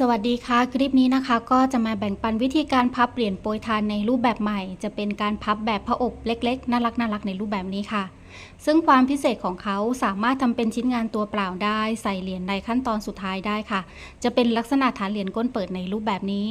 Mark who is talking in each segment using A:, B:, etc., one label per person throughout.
A: สวัสดีค่ะ คลิปนี้นะคะ ก็จะมาแบ่งปันวิธีการพับเหรียญโปรยทานในรูปแบบใหม่ จะเป็นการพับแบบพระอบเล็กๆ น่ารักน่ารักในรูปแบบนี้ค่ะ ซึ่งความพิเศษของเขาสามารถทำเป็นชิ้นงานตัวเปล่าได้ ใส่เหรียญในขั้นตอนสุดท้ายได้ค่ะ จะเป็นลักษณะฐานเหรียญก้นเปิดในรูปแบบนี้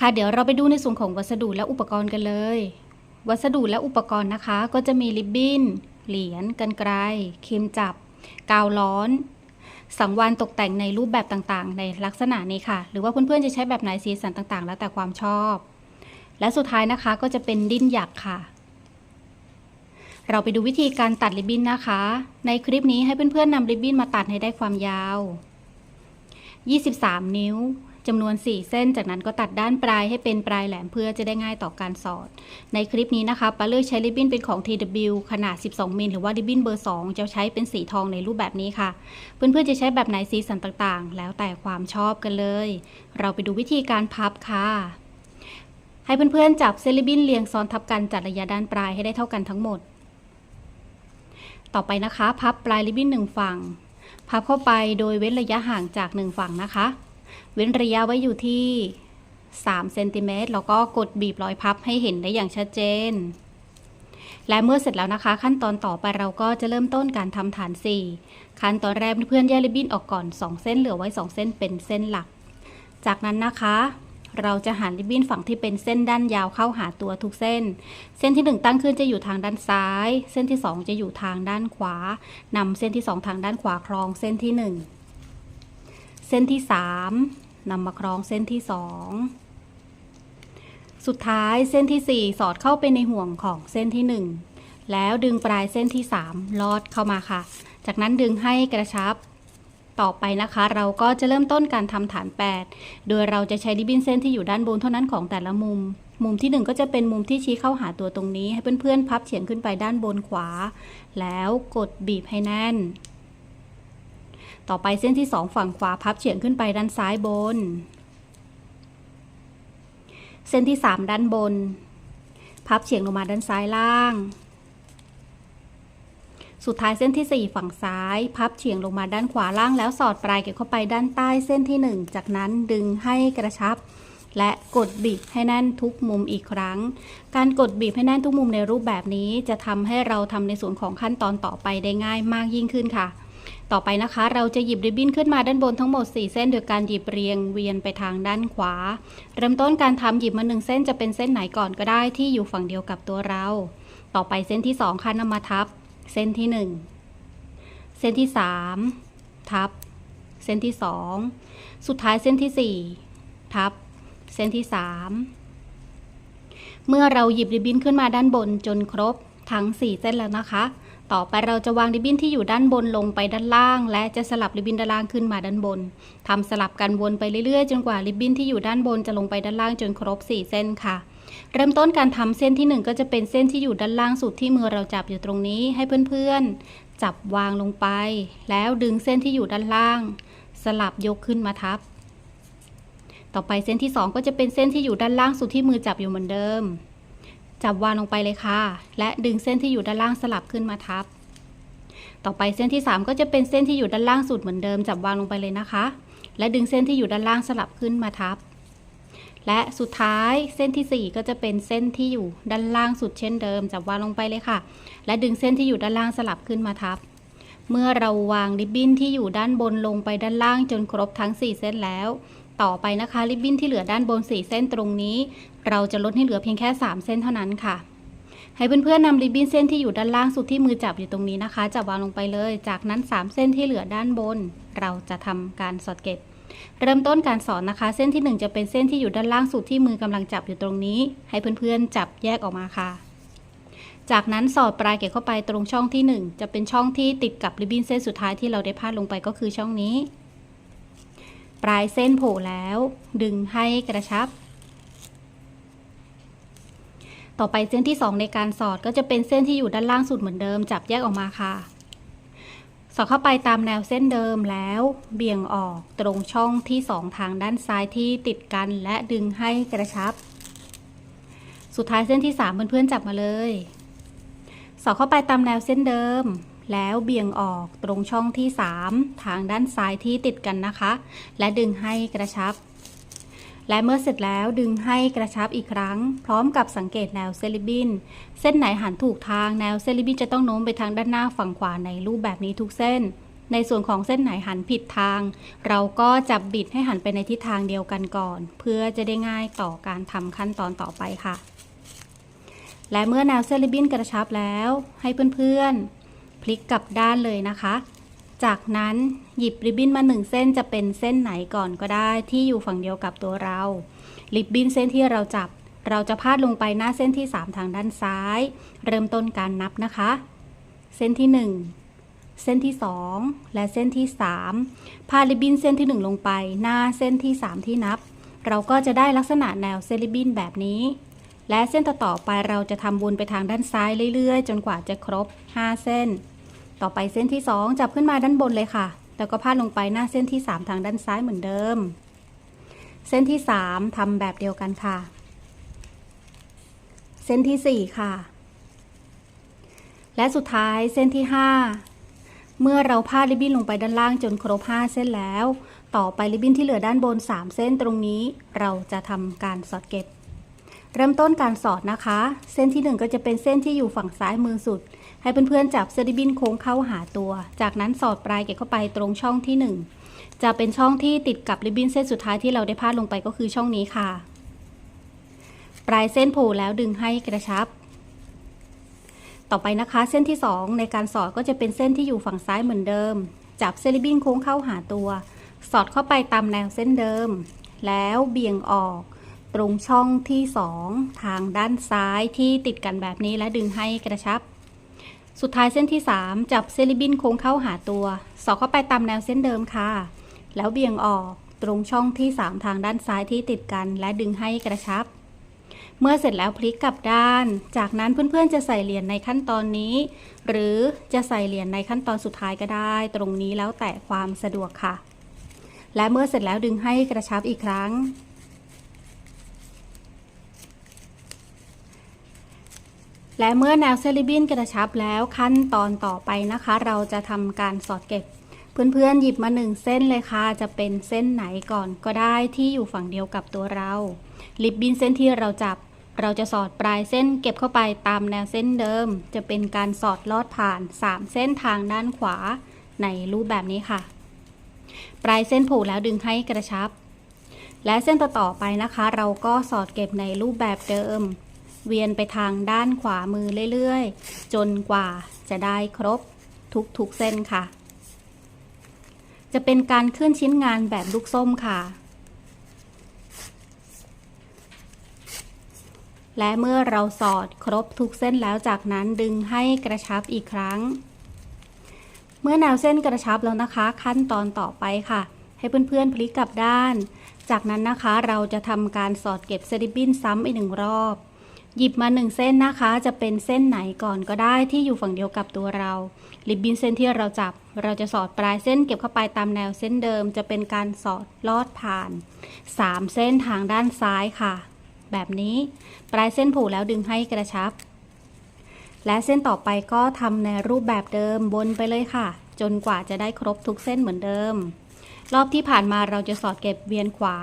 A: ค่ะเดี๋ยวเราไปดูในส่วนของวัสดุและอุปกรณ์กันเลย วัสดุและอุปกรณ์นะคะ ก็จะมีริบบิ้นเหรียญกันไกรครีมจับ กาวร้อน สังวานตกแต่งในรูปแบบต่างๆ ในลักษณะนี้ค่ะ หรือว่าเพื่อนๆจะใช้แบบไหนสีสันต่างๆ แล้วแต่ความชอบ และสุดท้ายนะคะก็จะเป็นดิ้นหยักค่ะ เราไปดูวิธีการตัดริบบิ้นนะคะ ในคลิปนี้ให้เพื่อนๆนำริบบิ้นมาตัดให้ได้ความยาว 23 นิ้ว จำนวน 4 เส้น จากนั้นก็ตัดด้านปลายให้เป็นปลายแหลมเพื่อจะได้ง่ายต่อการสอด ในคลิปนี้นะคะปาเลือกใช้ริบบิ้นเป็นของ TW ขนาด 12 มิลหรือว่าริบบิ้นเบอร์ 2 จะใช้เป็นสีทองในรูปแบบนี้ค่ะ เพื่อนๆจะใช้แบบไหนสีสันต่างๆ แล้วแต่ความชอบกันเลย เราไปดูวิธีการพับค่ะให้เพื่อนๆจับเซริบบิ้นเรียงซ้อนทับกันจัดระยะด้านปลายให้ได้เท่ากันทั้งหมด ต่อไปนะคะ พับปลายริบบิ้นหนึ่งฝั่ง พับเข้าไปโดยเว้นระยะห่างจากหนึ่งฝั่งนะคะ เว้นระยะไว้อยู่ที่3เซนติเมตรแล้วก็กดบีบรอยพับให้เห็นได้อย่างชัดเจน และเมื่อเสร็จแล้วนะคะ ขั้นตอนต่อไปเราก็จะเริ่มต้นการทำฐาน 4 ขั้นตอนแรกเพื่อนแยกริบบิ้นออกก่อน 2 เส้นเหลือไว้ 2 เส้นเป็นเส้นหลัก จากนั้นนะคะ เราจะหันริบบิ้นฝั่งที่เป็นเส้นด้านยาวเข้าหาตัวทุกเส้น เส้นที่ 1 ตั้งขึ้นจะอยู่ทางด้านซ้าย เส้นที่ 2 จะอยู่ทางด้านขวานำเส้นที่ 2 ทางด้านขวาคล้องเส้นที่ 1 เส้นที่ 3 นำมาคล้องเส้นที่2สุดท้ายเส้นที่ 4 สอดเข้าไปในห่วงของเส้นที่ 1 แล้วดึงปลายเส้นที่ 3 ลอดเข้ามาค่ะ จากนั้นดึงให้กระชับต่อไปนะคะ เราก็จะเริ่มต้นการทำฐาน 8 โดยเราจะใช้ริบบิ้นเส้นที่อยู่ด้านบนเท่านั้นของแต่ละมุม มุมที่ 1 ก็จะเป็นมุมที่ชี้เข้าหาตัวตรงนี้ ให้เพื่อนๆพับเฉียงขึ้นไปด้านบนขวา แล้วกดบีบให้แน่น ต่อไปเส้นที่ 2 ฝั่งขวาพับเฉียงขึ้นไปด้านซ้ายบน เส้นที่ 3 ด้านบน พับเฉียงลงมาด้านซ้ายล่าง สุดท้ายเส้นที่ 4 ฝั่งซ้าย พับเฉียงลงมาด้านขวาล่างแล้วสอดปลายเก็บเข้าไปด้านใต้เส้นที่ 1 จากนั้นดึงให้กระชับและกดบีบให้แน่นทุกมุมอีกครั้ง การกดบีบให้แน่นทุกมุมในรูปแบบนี้ จะทำให้เราทำในส่วนของขั้นตอนต่อไปได้ง่ายมากยิ่งขึ้นค่ะ ต่อไปนะคะ เราจะหยิบริบบิ้นขึ้นมาด้านบนทั้งหมด 4 เส้น โดยการหยิบเรียงเวียนไปทางด้านขวา เริ่มต้นการทำหยิบมา 1 เส้นจะเป็นเส้นไหนก่อนก็ได้ที่อยู่ฝั่งเดียวกับตัวเรา ต่อไปเส้นที่ 2 ค่ะนำมาทับ เส้นที่ 1 เส้นที่ 3 ทับ เส้นที่ 2 สุดท้ายเส้นที่ 4 ทับ เส้นที่ 3 เมื่อเราหยิบริบบิ้นขึ้นมาด้านบนจนครบทั้ง 4 เส้นแล้วนะคะ ต่อไปเราจะวางริบบิ้นที่อยู่ด้านบนลงไปด้านล่าง และจะสลับริบบิ้นด้านล่างขึ้นมาด้านบนทำสลับกันวนไปเรื่อยๆ จนกว่าริบบิ้นที่อยู่ด้านบนจะลงไปด้านล่างจนครบ 4 เส้นค่ะ เริ่มต้นการทำเส้นที่ 1 ก็จะเป็นเส้นที่อยู่ด้านล่างสุดที่มือเราจับอยู่ตรงนี้ให้เพื่อนๆ จับวางลงไป แล้วดึงเส้นที่อยู่ด้านล่าง สลับยกขึ้นมาทับ ต่อไปเส้นที่ 2 ก็จะเป็นเส้นที่อยู่ด้านล่างสุดที่มือจับอยู่เหมือนเดิม จับวางลงไปเลยค่ะ และดึงเส้นที่อยู่ด้านล่างสลับขึ้นมาทับ ต่อไปเส้นที่ 3 ก็จะเป็นเส้นที่อยู่ด้านล่างสุดเหมือนเดิม จับวางลงไปเลยนะคะ และดึงเส้นที่อยู่ด้านล่างสลับขึ้นมาทับ และสุดท้ายเส้นที่ 4 ก็จะเป็นเส้นที่อยู่ด้านล่างสุดเช่นเดิม จับวางลงไปเลยค่ะ และดึงเส้นที่อยู่ด้านล่างสลับขึ้นมาทับ เมื่อเราวางริบบิ้นที่อยู่ด้านบนลงไปด้านล่างจนครบทั้ง 4 เส้นแล้ว ต่อไปนะคะ ริบบิ้นที่เหลือด้านบน 4 เส้นตรงนี้ เราจะลดให้เหลือเพียงแค่ 3 เส้นเท่านั้นค่ะ ให้เพื่อนๆนำริบบิ้นเส้นที่อยู่ด้านล่างสุดที่มือจับอยู่ตรงนี้นะคะ จับวางลงไปเลย จากนั้น 3 เส้นที่เหลือด้านบน เราจะทำการสอดเก็บเริ่มต้นการสอนนะคะ เส้นที่ 1 จะเป็นเส้นที่อยู่ด้านล่างสุดที่มือกำลังจับอยู่ตรงนี้ ให้เพื่อนๆจับแยกออกมาค่ะ จากนั้นสอดปลายเก็บเข้าไปตรงช่องที่ 1 จะเป็นช่องที่ติดกับริบบิ้นเส้นสุดท้ายที่เราได้พาดลงไปก็คือช่องนี้ ปลายเส้นโผล่แล้ว ดึงให้กระชับ ต่อไปเส้นที่ 2 ในการสอดก็จะเป็นเส้นที่อยู่ด้านล่างสุดเหมือนเดิม จับแยกออกมาค่ะ สอดเข้าไปตามแนวเส้นเดิมแล้ว เบี่ยงออกตรงช่องที่ 2 ทางด้านซ้ายที่ติดกันและดึงให้กระชับ สุดท้ายเส้นที่ 3 เพื่อนๆจับมาเลย สอดเข้าไปตามแนวเส้นเดิม แล้วเบี่ยงออกตรงช่องที่ 3 ทางด้านซ้ายที่ติดกันนะคะ และดึงให้กระชับ และเมื่อเสร็จแล้วดึงให้กระชับอีกครั้ง พร้อมกับสังเกตแนวเซลิบิน เส้นไหนหันถูกทางแนวเซลิบินจะต้องโน้มไปทางด้านหน้าฝั่งขวาในรูปแบบนี้ทุกเส้น ในส่วนของเส้นไหนหันผิดทาง เราก็จับบิดให้หันไปในทิศทางเดียวกันก่อน เพื่อจะได้ง่ายต่อการทำขั้นตอนต่อไปค่ะและเมื่อแนวเซลิบินกระชับแล้ว ให้เพื่อนๆ พลิกกลับด้านเลยนะคะ จากนั้นหยิบริบบิ้นมาหนึ่งเส้นจะเป็นเส้นไหนก่อนก็ได้ที่อยู่ฝั่งเดียวกับตัวเรา ริบบิ้นเส้นที่เราจับ เราจะพาดลงไปหน้าเส้นที่ 3 ทางด้านซ้าย เริ่มต้นการนับนะคะ เส้นที่ 1 เส้นที่ 2 และเส้นที่ 3 พาดริบบิ้นเส้นที่ 1 ลงไป หน้าเส้นที่ 3 ที่นับ เราก็จะได้ลักษณะแนวเซริบบิ้นแบบนี้ และเส้นต่อๆไปเราจะทำวนไปทางด้านซ้ายเรื่อยๆ จนกว่าจะครบ 5 เส้น ต่อไปเส้นที่ 2 จับขึ้นมาด้านบนเลยค่ะ แล้วก็พาดลงไปหน้าเส้นที่ 3 ทางด้านซ้ายเหมือนเดิม เส้นที่ 3ทำแบบเดียวกันค่ะ เส้นที่ 4 ค่ะ และสุดท้ายเส้นที่ 5 เมื่อเราพาดริบบิ้นลงไปด้านล่างจนครบ 5 เส้นแล้ว ต่อไปริบบิ้นที่เหลือด้านบน 3 เส้นตรงนี้ เราจะทำการสอดเก็บ เริ่มต้นการสอดนะคะ เส้นที่ 1 ก็จะเป็นเส้นที่อยู่ฝั่งซ้ายมือสุด ให้เพื่อนๆจับเซริบินโค้งเข้าหาตัว จากนั้นสอดปลายเก็บเข้าไปตรงช่องที่ 1 จะเป็นช่องที่ติดกับริบบิ้นเส้นสุดท้ายที่เราได้พาดลงไปก็คือช่องนี้ค่ะ ปลายเส้นโผล่แล้วดึงให้กระชับ ต่อไปนะคะ เส้นที่ 2 ในการสอดก็จะเป็นเส้นที่อยู่ฝั่งซ้ายเหมือนเดิม จับเซริบินโค้งเข้าหาตัว สอดเข้าไปตามแนวเส้นเดิม แล้วเบี่ยงออก ตรงช่องที่ 2 ทางด้านซ้ายที่ติดกันแบบนี้และดึงให้กระชับ สุดท้ายเส้นที่ 3 จับเซริบินโค้งเข้าหาตัว สอดเข้าไปตามแนวเส้นเดิมค่ะ แล้วเบี่ยงออกตรงช่องที่ 3 ทางด้านซ้ายที่ติดกันและดึงให้กระชับ เมื่อเสร็จแล้วพลิกกลับด้าน จากนั้นเพื่อนๆจะใส่เหรียญในขั้นตอนนี้ หรือจะใส่เหรียญในขั้นตอนสุดท้ายก็ได้ ตรงนี้แล้วแต่ความสะดวกค่ะ และเมื่อเสร็จแล้วดึงให้กระชับอีกครั้ง และเมื่อแนวเซลิบินกระชับแล้วขั้นตอนต่อไปนะคะ เราจะทำการสอดเก็บ เพื่อนๆหยิบมาหนึ่งเส้นเลยค่ะ จะเป็นเส้นไหนก่อนก็ได้ที่อยู่ฝั่งเดียวกับตัวเราริบบินเส้นที่เราจับ เราจะสอดปลายเส้นเก็บเข้าไปตามแนวเส้นเดิม จะเป็นการสอดลอดผ่าน 3 เส้นทางด้านขวาในรูปแบบนี้ค่ะ ปลายเส้นผูกแล้วดึงให้กระชับ และเส้นต่อๆไปนะคะ เราก็สอดเก็บในรูปแบบเดิม เวียนไปทางด้านขวามือเรื่อยๆ จนกว่าจะได้ครบทุกๆเส้นค่ะ จะเป็นการเคลื่อนชิ้นงานแบบลูกส้มค่ะ และเมื่อเราสอดครบทุกเส้นแล้วจากนั้นดึงให้กระชับอีกครั้ง เมื่อแนวเส้นกระชับแล้วนะคะ ขั้นตอนต่อไปค่ะ ให้เพื่อนๆพลิกกลับด้าน จากนั้นนะคะเราจะทำการสอดเก็บเซริบบินซ้ำอีกหนึ่งรอบ หยิบมาหนึ่งเส้นนะคะ จะเป็นเส้นไหนก่อนก็ได้ที่อยู่ฝั่งเดียวกับตัวเราริบบิ้นเส้นที่เราจับ เราจะสอดปลายเส้นเก็บเข้าไปตามแนวเส้นเดิม จะเป็นการสอดลอดผ่าน 3 เส้นทางด้านซ้ายค่ะ แบบนี้ปลายเส้นผูกแล้วดึงให้กระชับ และเส้นต่อไปก็ทำในรูปแบบเดิมบนไปเลยค่ะ จนกว่าจะได้ครบทุกเส้นเหมือนเดิม รอบที่ผ่านมาเราจะสอดเก็บเวียนขวา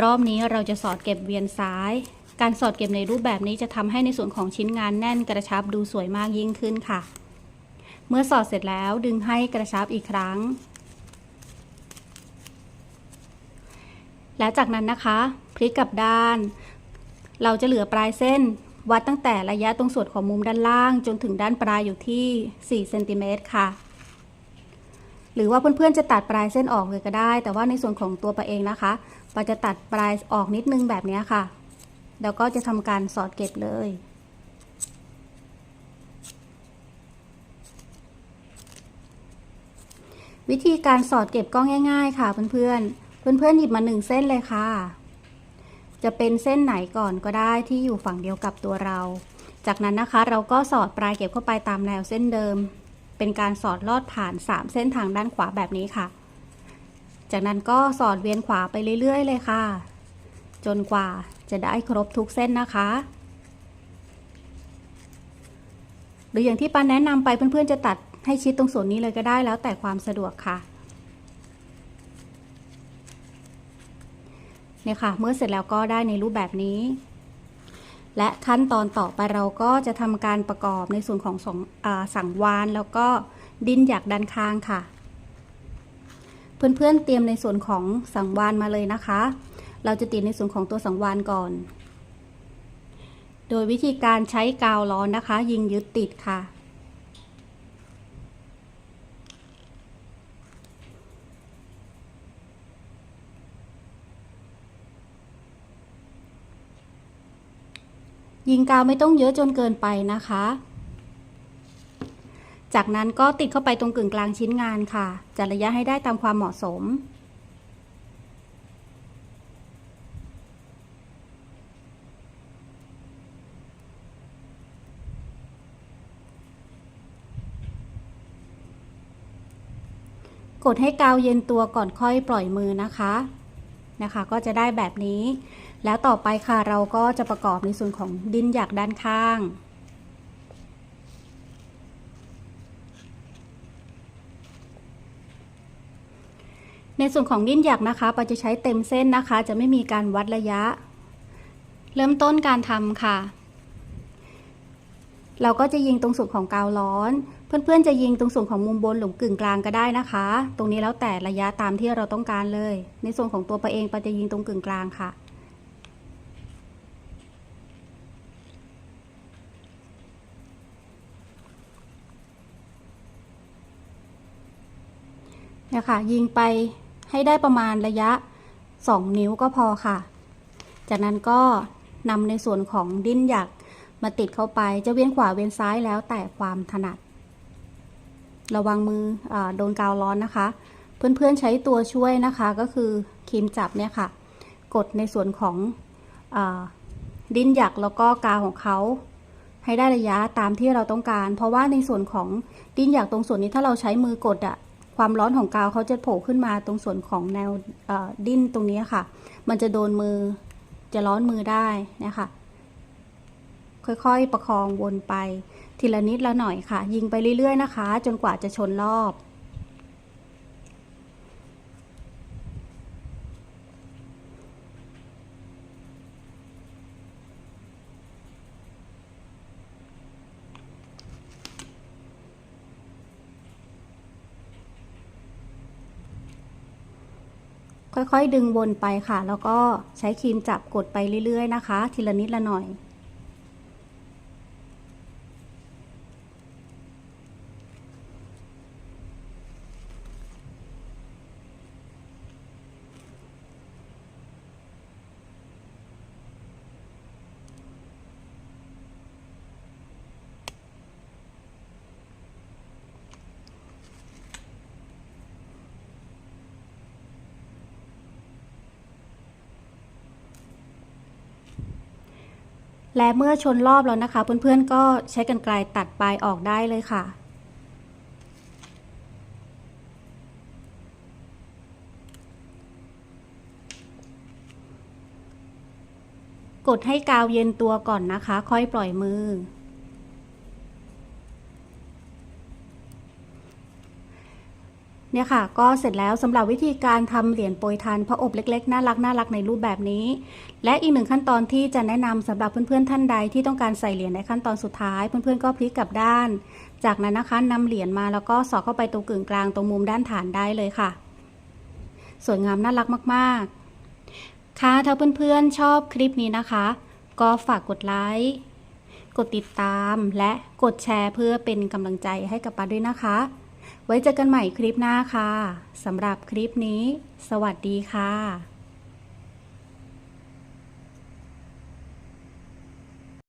A: รอบนี้เราจะสอดเก็บเวียนซ้าย การสอดเก็บในรูปแบบนี้จะทำให้ในส่วนของชิ้นงานแน่นกระชับดูสวยมากยิ่งขึ้นค่ะ เมื่อสอดเสร็จแล้วดึงให้กระชับอีกครั้ง และจากนั้นนะคะพลิกกลับด้าน เราจะเหลือปลายเส้น วัดตั้งแต่ระยะตรงส่วนของมุมด้านล่าง จนถึงด้านปลายอยู่ที่4เซนติเมตรค่ะหรือว่าเพื่อนๆจะตัดปลายเส้นออกเลยก็ได้ แต่ว่าในส่วนของตัวปาเองนะคะปาจะตัดปลายออกนิดนึงแบบนี้ค่ะ แล้วก็จะทำการสอดเก็บเลย วิธีการสอดเก็บก็ง่าย ๆ ค่ะเพื่อนๆ เพื่อนๆหยิบมาหนึ่งเส้นเลยค่ะ จะเป็นเส้นไหนก่อนก็ได้ที่อยู่ฝั่งเดียวกับตัวเรา จากนั้นนะคะเราก็สอดปลายเก็บเข้าไปตามแนวเส้นเดิม เป็นการสอดลอดผ่าน 3 เส้นทางด้านขวาแบบนี้ค่ะ จากนั้นก็สอดเวียนขวาไปเรื่อย ๆ เลยค่ะ จนกว่าจะได้ครบทุกเส้นนะคะ หรืออย่างที่ป้าแนะนำไปเพื่อนๆจะตัดให้ชิดตรงส่วนนี้เลยก็ได้แล้วแต่ความสะดวกค่ะเนี่ยค่ะ เมื่อเสร็จแล้วก็ได้ในรูปแบบนี้ และขั้นตอนต่อไปเราก็จะทำการประกอบในส่วนของสองอสังวานแล้วก็ดินหยักด้านข้างค่ะ เพื่อนๆเตรียมในส่วนของสังวานมาเลยนะคะ เราจะติดในส่วนของตัวสังวานก่อน โดยวิธีการใช้กาวร้อนนะคะ ยิงยึดติดค่ะ ยิงกาวไม่ต้องเยอะจนเกินไปนะคะ จากนั้นก็ติดเข้าไปตรงกึ่งกลางชิ้นงานค่ะ จัดระยะให้ได้ตามความเหมาะสม ดให้กาวเย็นตัวก่อนค่อยปล่อยมือนะคะนะคะ ก็จะได้แบบนี้ แล้วต่อไปค่ะเราก็จะประกอบในส่วนของดินหยักด้านข้างในส่วนของดิ้นหยักนะคะปาจะใช้เต็มเส้นนะคะ จะไม่มีการวัดระยะ เริ่มต้นการทำค่ะ เราก็จะยิงตรงส่วนของกาวร้อน เพื่อนๆจะยิงตรงส่วนของมุมบนหรือกึ่งกลางก็ได้นะคะ ตรงนี้แล้วแต่ระยะตามที่เราต้องการเลย ในส่วนของตัวปาเองปาจะยิงตรงกึ่งกลางค่ะเนี่ยค่ะยิงไปให้ได้ประมาณระยะ 2 นิ้วก็พอค่ะ จากนั้นก็นำในส่วนของดิ้นหยักมาติดเข้าไปจะเวียนขวาเวียนซ้ายแล้วแต่ความถนัด ระวังมืออโดนกาวร้อนนะคะ เพื่อนๆใช้ตัวช่วยนะคะก็คือครีมจับเนี่ยค่ะ กดในส่วนของอดิ้นหยักแล้วก็กาวของเขาให้ได้ระยะตามที่เราต้องการ เพราะว่าในส่วนของดิ้นหยักตรงส่วนนี้ถ้าเราใช้มือกดอะความร้อนของกาวเขาจะโผล่ขึ้นมาตรงส่วนของแนวดิ้นตรงนี้ค่ะ มันจะโดนมือจะร้อนมือได้นะคะ ค่อยๆประคองวนไป ทีละนิดละหน่อยค่ะ ยิงไปเรื่อยๆนะคะ จนกว่าจะชนรอบ ค่อยๆดึงวนไปค่ะ แล้วก็ใช้ครีมจับกดไปเรื่อยๆนะคะ ทีละนิดละหน่อย และเมื่อชนรอบแล้วนะคะ เพื่อนๆก็ใช้กรรไกรตัดปลายออกได้เลยค่ะ กดให้กาวเย็นตัวก่อนนะคะ ค่อยปล่อยมือ เนี่ยค่ะ ก็เสร็จแล้วสำหรับวิธีการทำเหรียญโปรยทานพระอบเล็กๆ น่ารักน่ารักในรูปแบบนี้ และอีกหนึ่งขั้นตอนที่จะแนะนำสำหรับเพื่อนๆท่านใดที่ต้องการใส่เหรียญในขั้นตอนสุดท้าย เพื่อนๆก็พลิกกลับด้าน จากนั้นนะคะนำเหรียญมาแล้วก็สอดเข้าไปตรงกึ่งกลางตรงมุมด้านฐานได้เลยค่ะ สวยงามน่ารักมากๆ ค่ะถ้าเพื่อนๆชอบคลิปนี้นะคะ ก็ฝากกดไลค์กดติดตามและกดแชร์เพื่อเป็นกำลังใจให้กับปาด้วยนะคะ ไว้เจอกันใหม่คลิปหน้าค่ะสำหรับคลิปนี้ สวัสดีค่ะ